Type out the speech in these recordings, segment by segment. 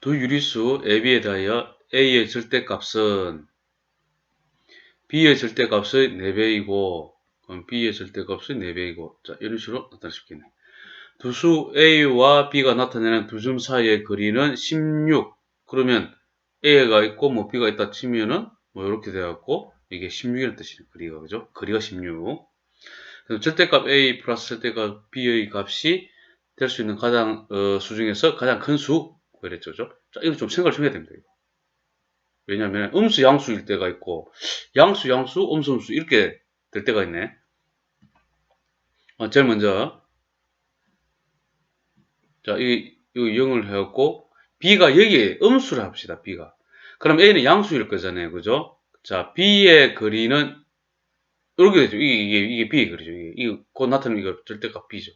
두 유리수 AB에 대하여 A의 절대값은 B의 절대값의 4배이고 그럼 B의 절대값의 4배이고 자 이런 식으로 나타낼 수 있겠네. 두 수 A와 B가 나타내는 두 점 사이의 거리는 16 그러면 A가 있고 뭐 B가 있다 치면은 뭐 이렇게 돼갖고 이게 16이라는 뜻이네 거리가 그죠? 거리가 16 그래서 절대값 A 플러스 절대값 B의 값이 될 수 있는 가장 어, 수 중에서 가장 큰 수 그랬죠. 자, 이거 좀 생각을 좀 해야 됩니다. 왜냐하면 음수 양수일 때가 있고 양수 양수 음수 음수 이렇게 될 때가 있네. 어, 제일 먼저 자, 이, 이 0을 해갖고 B가 여기에 음수를 합시다. B가. 그럼 A는 양수일 거잖아요. 그죠? 자, B의 거리는 이렇게 되죠. 이게, 이게, 이게 B의 거리죠. 이게, 이거 곧 나타나는 이거 절대값 B죠.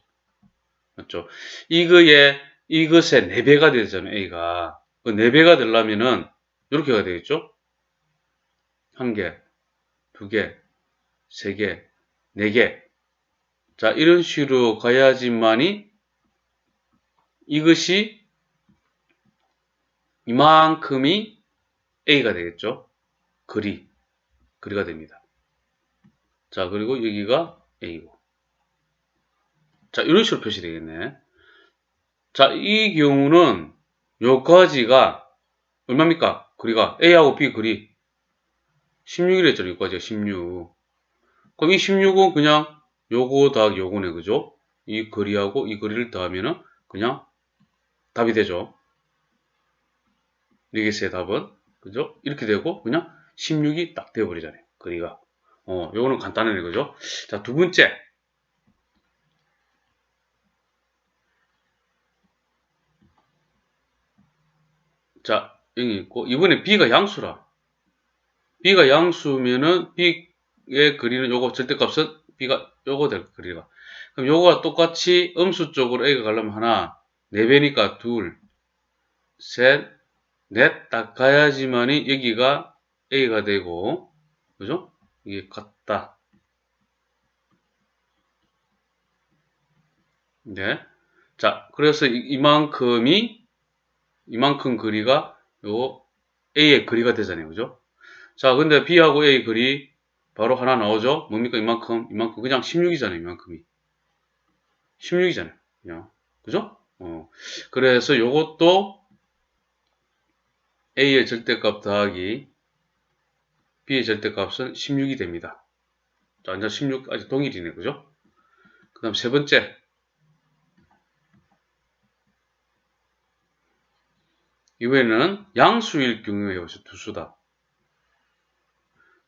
맞죠? 이거에, 이것의 4배가 되잖아요. A가. 그 4배가 되려면은 이렇게가 되겠죠? 한 개, 두 개, 세 개, 네 개. 자, 이런 식으로 가야지만이 이것이 이만큼이 A가 되겠죠? 거리. 거리가 됩니다. 자, 그리고 여기가 A고. 자, 이런 식으로 표시되겠네. 자, 이 경우는 요까지가 얼마입니까? 거리가 A하고 B 거리 16이랬죠. 여기까지가 16. 그럼 이 16은 그냥 요거 더하기 요거네. 그죠? 이 거리하고 이 거리를 더하면은 그냥 답이 되죠. 여기서의 답은 그죠? 이렇게 되고 그냥 16이 딱 되어버리잖아요. 거리가. 어, 요거는 간단하네. 그죠? 자, 두 번째. 자, 여기 있고 이번에 B가 양수라. B가 양수면은 B의 거리는 요거 절대값은 B가 요거 될 거리가. 그럼 요거와 똑같이 음수 쪽으로 A가 가려면 하나, 4배니까 둘, 셋, 넷 딱 가야지만이 여기가 A가 되고, 그죠? 이게 같다. 네. 자, 그래서 이만큼이, 이만큼 거리가 요 A의 거리가 되잖아요. 그죠? 자, 근데 B하고 A 거리 바로 하나 나오죠? 뭡니까? 이만큼, 이만큼. 그냥 16이잖아요. 이만큼이. 16이잖아요. 그냥. 그죠? 어. 그래서 요것도 A의 절대값 더하기 B의 절대값은 16이 됩니다. 자, 이제 16 아직 동일이네. 그죠? 그 다음 세 번째. 이번에는 양수일 경우에 여기서 두 수다.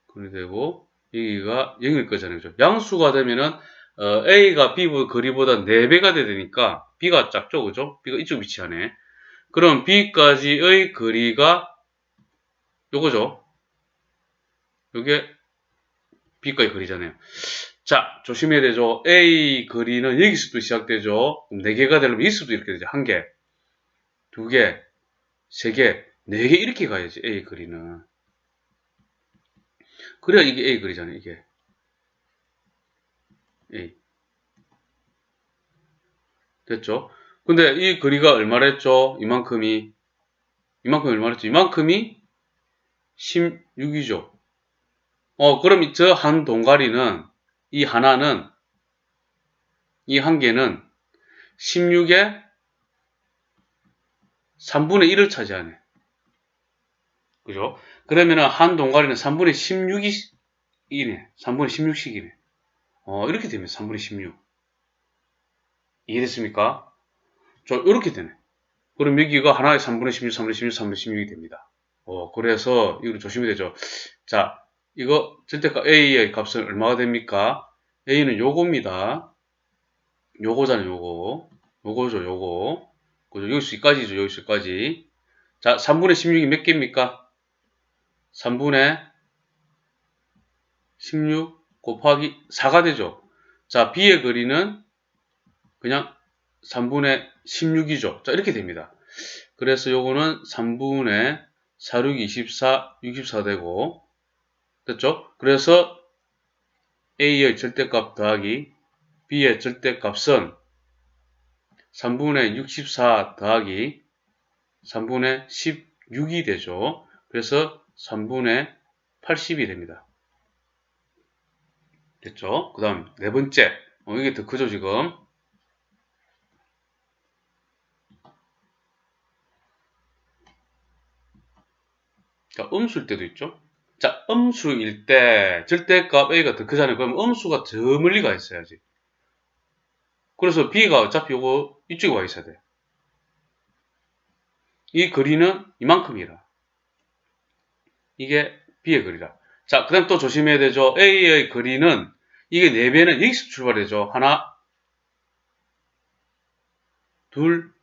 그리 되고 여기가 0일 거잖아요. 그죠? 양수가 되면은 어, A가 B 거리보다 4배가 되니까 B가 작죠. 그죠? B가 이쪽 위치하네. 그럼 B까지의 거리가 요거죠. 요게 B까지 거리잖아요. 자, 조심해야 되죠. A 거리는 여기서도 시작되죠. 4개가 되려면 이 수도 이렇게 되죠. 1개, 2개, 3개, 4개 이렇게 가야지. A 거리는. 그래야 이게 A 거리잖아요. 이게. A. 됐죠? 근데 이 거리가 얼마랬죠? 이만큼이. 이만큼이 얼마랬죠? 이만큼이 16이죠. 어, 그럼 저 한 동가리는, 이 하나는, 이 한 개는 16의 3분의 1을 차지하네. 그죠? 그러면은 한 동가리는 3분의 16이네. 3분의 16씩이네. 어, 이렇게 되면 3분의 16. 이해됐습니까? 저, 이렇게 되네. 그럼 여기가 하나의 3분의 16, 3분의 16, 3분의 16이 됩니다. 어, 그래서 이거 조심해야 되죠. 자, 이거 절대값 A의 값은 얼마가 됩니까? A는 요겁니다. 요거잖아요, 요거. 요거죠, 요거. 그죠? 여기서까지죠, 여기서까지. 자, 3분의 16이 몇 개입니까? 3분의 16 곱하기 4가 되죠. 자, B의 거리는 그냥 3분의 16이죠. 자, 이렇게 됩니다. 그래서 요거는 3분의 4, 6, 24, 64 되고, 됐죠? 그래서 A의 절대값 더하기 B의 절대값은 3분의 64 더하기 3분의 16이 되죠. 그래서 3분의 80이 됩니다. 됐죠? 그 다음 네 번째 어, 이게 더 크죠 지금 자, 음수일 때도 있죠. 자, 음수일 때 절대값 a가 더 크잖아요. 그럼 음수가 저 멀리 가 있어야지. 그래서 b가 어차피 요거 이쪽에 와 있어야 돼. 이 거리는 이만큼이라. 이게 b의 거리라. 자, 그 다음 또 조심해야 되죠. a의 거리는 이게 4배는 여기서 출발해죠. 하나, 둘,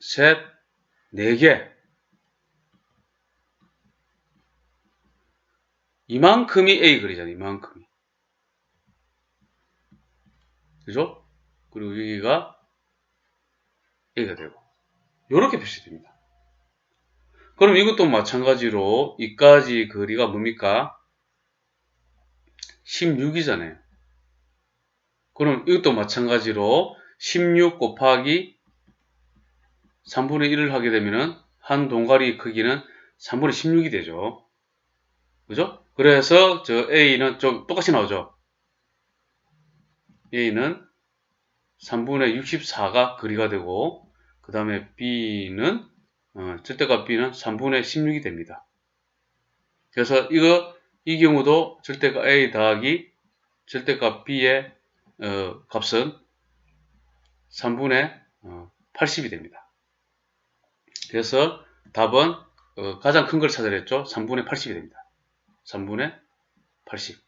셋, 네 개. 이만큼이 A 거리잖아요. 이만큼이. 그죠? 그리고 여기가 A가 되고. 이렇게 표시됩니다. 그럼 이것도 마찬가지로 이까지 거리가 뭡니까? 16이잖아요. 그럼 이것도 마찬가지로 16 곱하기 3분의 1을 하게 되면은 한 동가리 크기는 3분의 16이 되죠. 그죠? 그래서 저 A는 좀 똑같이 나오죠. A는 3분의 64가 거리가 되고 그 다음에 B는 어, 절대값 B는 3분의 16이 됩니다. 그래서 이거 이 경우도 절대값 A 더하기 절대값 B의 어, 값은 3분의 어, 80이 됩니다. 그래서 답은 어, 가장 큰 걸 찾아냈죠. 3분의 80이 됩니다. 3분의 80.